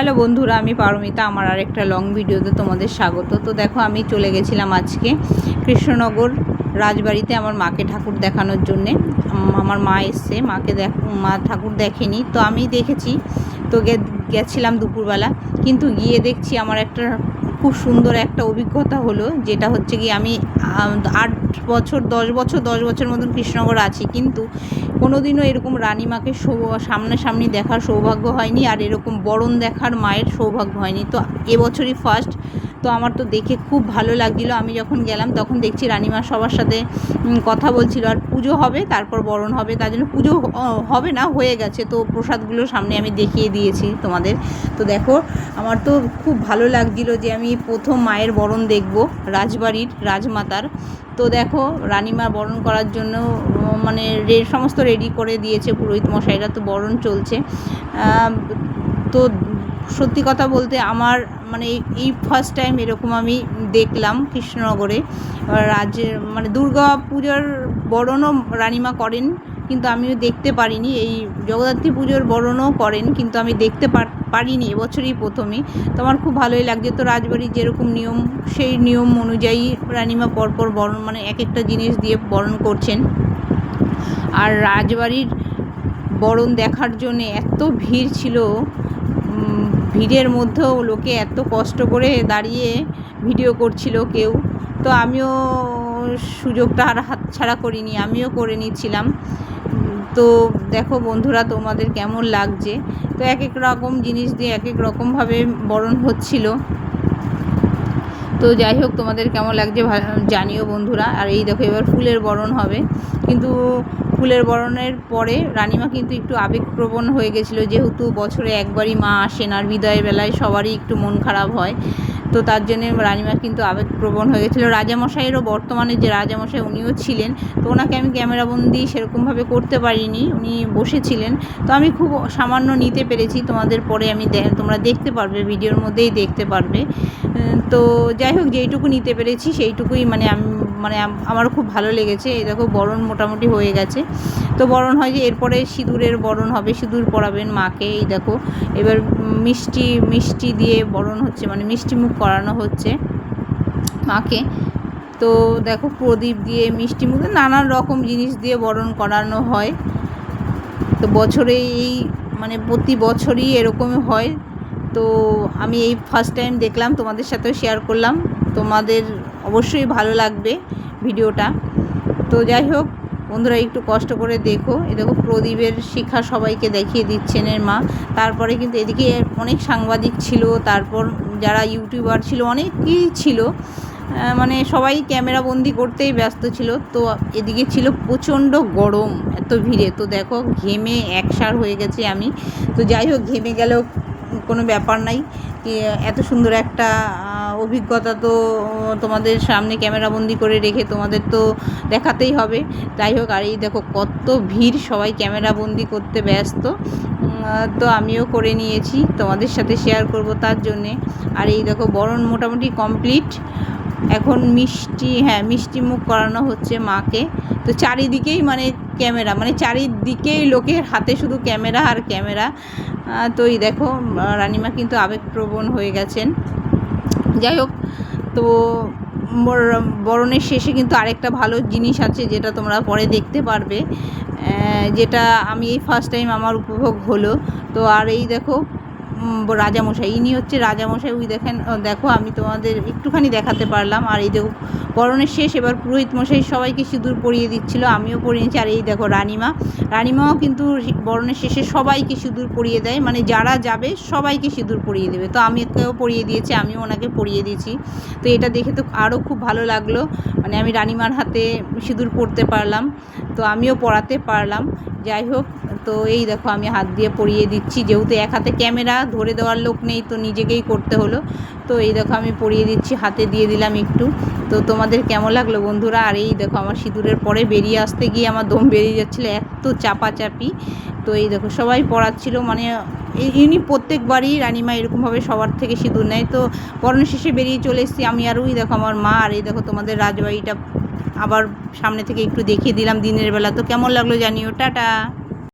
Hello বন্ধুরা, আমি পারমিতা, আমার আর একটা লং ভিডিওতে তোমাদের স্বাগত। তো দেখো, আমি চলে গেছিলাম আজকে কৃষ্ণনগর রাজবাড়িতে আমার মাকে ঠাকুর দেখানোর জন্যে। আমার মা এসছে, মাকে দেখ, মা ঠাকুর দেখেনি। তো আমি দেখেছি, তো গেছিলাম দুপুরবেলা, কিন্তু গিয়ে দেখছি আমার একটা খুব সুন্দর একটা অভিজ্ঞতা হলো, যেটা হচ্ছে কি আমি আট বছর, দশ বছর দশ বছর মতন কৃষ্ণনগর আছি, কিন্তু কোনোদিনও এরকম রানীমাকে সামনাসামনি দেখার সৌভাগ্য হয়নি, আর এরকম বরণ দেখার মায়ের সৌভাগ্য হয়নি। তো এবছরই ফার্স্ট তো আমার তো দেখে খুব ভালো লাগছিল। আমি যখন গেলাম তখন দেখছি রানীমা সবার সাথে কথা বলছিল আর পুজো হবে, তারপর বরণ হবে, তার জন্য পুজো হবে না, হয়ে গেছে। তো প্রসাদগুলো সামনে আমি দেখিয়ে দিয়েছি তোমাদের। তো দেখো, আমার তো খুব ভালো লাগছিল যে আমি প্রথম মায়ের বরণ দেখব, রাজবাড়ির রাজমাতার। তো দেখো, রানিমা বরণ করার জন্য মানে রে, সমস্ত রেডি করে দিয়েছে পুরোহিত মশাইরা, তো বরণ চলছে। তো সত্যি কথা বলতে আমার মানে এই- ফার্স্ট টাইম এরকম আমি দেখলাম কৃষ্ণনগরে। রাজ মানে দুর্গা পূজার বরণও রানিমা করেন, কিন্তু আমিও দেখতে পারিনি। এই জগদ্ধাত্রী পুজোর বরণও করেন, কিন্তু আমি দেখতে পার- পারিনি এবছরই প্রথমে। তো আমার খুব ভালোই লাগছে। তো রাজবাড়ির যেরকম নিয়ম, সেই নিয়ম অনুযায়ী রানিমা পরপর বরণ মানে এক একটা জিনিস দিয়ে বরণ করছেন। আর রাজবাড়ির বরণ দেখার জন্যে এত ভিড় ছিল ভিড়ের মধ্যেও লোকে এত কষ্ট করে দাঁড়িয়ে ভিডিও করছিল কেউ। তো আমিও সুযোগটা আর হাতছাড়া করিনি, আমিও করে নিচ্ছিলাম। তো দেখো বন্ধুরা, তোমাদের কেমন লাগছে? তো এক এক রকম জিনিস দিয়ে এক এক রকমভাবে বরণ হচ্ছিল। তো যাই হোক, তোমাদের কেমন লাগছে জানিও বন্ধুরা। আর এই দেখো এবার ফুলের বরণ হবে। কিন্তু ফুলের বরণের পরে রানিমা কিন্তু একটু আবেগপ্রবণ হয়ে গেছিল, যেহেতু বছরে একবারই মা আসেন আর বিদায়ের বেলায় সবারই একটু মন খারাপ হয়, তো তার জন্য রানিমা কিন্তু আবেগপ্রবণ হয়ে গেছিল। রাজামশাইয়েরও বর্তমানে যে রাজামশাই উনিও ছিলেন, তো ওনাকে আমি ক্যামেরাবন্দি সেরকমভাবে করতে পারিনি, উনি বসেছিলেন। তো আমি খুব সামান্য নিতে পেরেছি, তোমাদের পরে আমি তোমরা দেখতে পারবে, ভিডিওর মধ্যেই দেখতে পারবে। তো যাই হোক, যেইটুকু নিতে পেরেছি সেইটুকুই মানে আমি মানে আম- আমারও খুব ভালো লেগেছে। এই দেখো বরণ মোটামুটি হয়ে গেছে। তো বরণ হয় যে এরপরে সিঁদুরের বরণ হবে, সিঁদুর পরাবেন মাকে, এই দেখো। এবার মিষ্টি মিষ্টি দিয়ে বরণ হচ্ছে মানে মিষ্টি মুখ করানো হচ্ছে মাকে। তো দেখো প্রদীপ দিয়ে মিষ্টি মুখ, নানান রকম জিনিস দিয়ে বরণ করানো হয়। তো বছরে এই মানে প্রতি বছরই এরকমই হয়। তো আমি এই ফার্স্ট টাইম দেখলাম, তোমাদের সাথেও শেয়ার করলাম। তোমাদের অবশ্যই ভালো লাগবে ভিডিওটা। তো যাই হোক, বন্ধুরা একটু কষ্ট করে দেখো। এ দেখো, প্রদীপের শিক্ষা সবাইকে দেখিয়ে দিচ্ছেন এর মা। তারপরে কিন্তু এদিকে অনেক সাংবাদিক ছিল, তারপর যারা ইউটিউবার ছিল, অনেকেই ছিল। মানে সবাই ক্যামেরা বন্দি করতেই ব্যস্ত ছিল। তো এদিকে ছিল প্রচণ্ড গরম। এত ভিড়ে। তো দেখো, ঘেমে একসার হয়ে গেছে আমি। তো যাই হোক, ঘেমে গেলেও কোনো ব্যাপার নাই। এত সুন্দর একটা অভিজ্ঞতা তো তোমাদের সামনে ক্যামেরাবন্দি করে রেখে তোমাদের তো দেখাতেই হবে। যাই হোক, আর এই দেখো, কত ভিড় সবাই ক্যামেরাবন্দি করতে ব্যস্ত। তো আমিও করে নিয়েছি, তোমাদের সাথে শেয়ার করব তার জন্যে। আর এই দেখো, বরণ মোটামুটি কমপ্লিট এখন মিষ্টি হ্যাঁ মিষ্টি মুখ করানো হচ্ছে মাকে। তো চারিদিকেই মানে ক্যামেরা মানে চারিদিকেই লোকের হাতে শুধু ক্যামেরা আর ক্যামেরা। তো এই দেখো রানিমা কিন্তু আবেগপ্রবণ হয়ে গেছেন। যাই হোক, তো বরণের শেষে কিন্তু আরেকটা ভালো জিনিস আছে যেটা তোমরা পরে দেখতে পারবে। যেটা আমি এই ফার্স্ট টাইম আমার উপভোগ হলো। তো আর এই দেখো রাজামশাই। ইনি হচ্ছে রাজামশাই ওই দেখেন দেখো, আমি তোমাদের একটুখানি দেখাতে পারলাম। আর এই দেখো বরণের শেষ, এবার পুরোহিত মশাই সবাইকে সিঁদুর পরিয়ে দিচ্ছিল, আমিও পরিয়ে নিচ্ছি আর এই দেখো, রানিমা। রানিমাও কিন্তু বরণের শেষে সবাইকে সিঁদুর পরিয়ে দেয়। মানে যারা যাবে, সবাইকে সিঁদুর পরিয়ে দেবে। তো আমি কেউ পরিয়ে দিয়েছি আমিও ওনাকে পরিয়ে দিয়েছি। তো এটা দেখে তো আরও খুব ভালো লাগল। মানে আমি রানিমার হাতে সিঁদুর পরতে পারলাম। তো আমিও পরাতে পারলাম। যাই হোক তো এই দেখো আমি হাত দিয়ে পরিয়ে দিচ্ছি, যেহেতু এক হাতে ক্যামেরা, ধরে দেওয়ার লোক নেই, তো নিজেকেই করতে হলো। তো এই দেখো আমি পরিয়ে দিচ্ছি, হাতে দিয়ে দিলাম একটু। তো তোমাদের কেমন লাগল বন্ধুরা? আর এই দেখো আমার সিঁদুরের পরে বেরিয়ে আসতে গিয়ে আমার দম বেরিয়ে যাচ্ছিল, এত চাপাচাপি। তো এই দেখো সবাই পড়াচ্ছিল মানে ইনি প্রত্যেকবারই রানিমা এরকমভাবে সবার থেকে সিঁদুর নেয়। তো বরণের শেষে বেরিয়ে চলে এসেছি আমি আর ওই দেখো আমার মা, আর এই দেখো তোমাদের রাজবাড়িটা আবার সামনে থেকে একটু দেখিয়ে দিলাম দিনের বেলা। তো কেমন লাগল জানিও, টাটা।